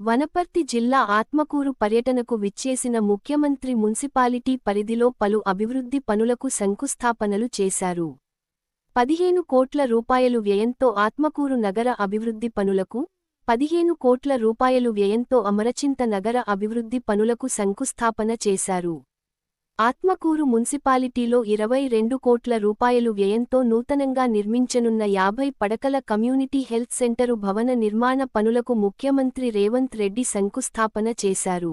వనపర్తి జిల్లా ఆత్మకూరు పర్యటనకు విచ్చేసిన ముఖ్యమంత్రి మున్సిపాలిటీ పరిధిలో పలు అభివృద్ధి పనులకు శంకుస్థాపనలు చేశారు. పదిహేను కోట్ల రూపాయలు వ్యయంతో ఆత్మకూరు నగర అభివృద్ధి పనులకు పదిహేను కోట్ల రూపాయలు వ్యయంతో అమరచింత నగర అభివృద్ధి పనులకు శంకుస్థాపన చేశారు. ఆత్మకూరు మున్సిపాలిటీలో ఇరవై రెండు కోట్ల రూపాయలు వ్యయంతో నూతనంగా నిర్మించనున్న యాభై పడకల కమ్యూనిటీ హెల్త్ సెంటరు భవన నిర్మాణ పనులకు ముఖ్యమంత్రి రేవంత్ రెడ్డి శంకుస్థాపన చేశారు.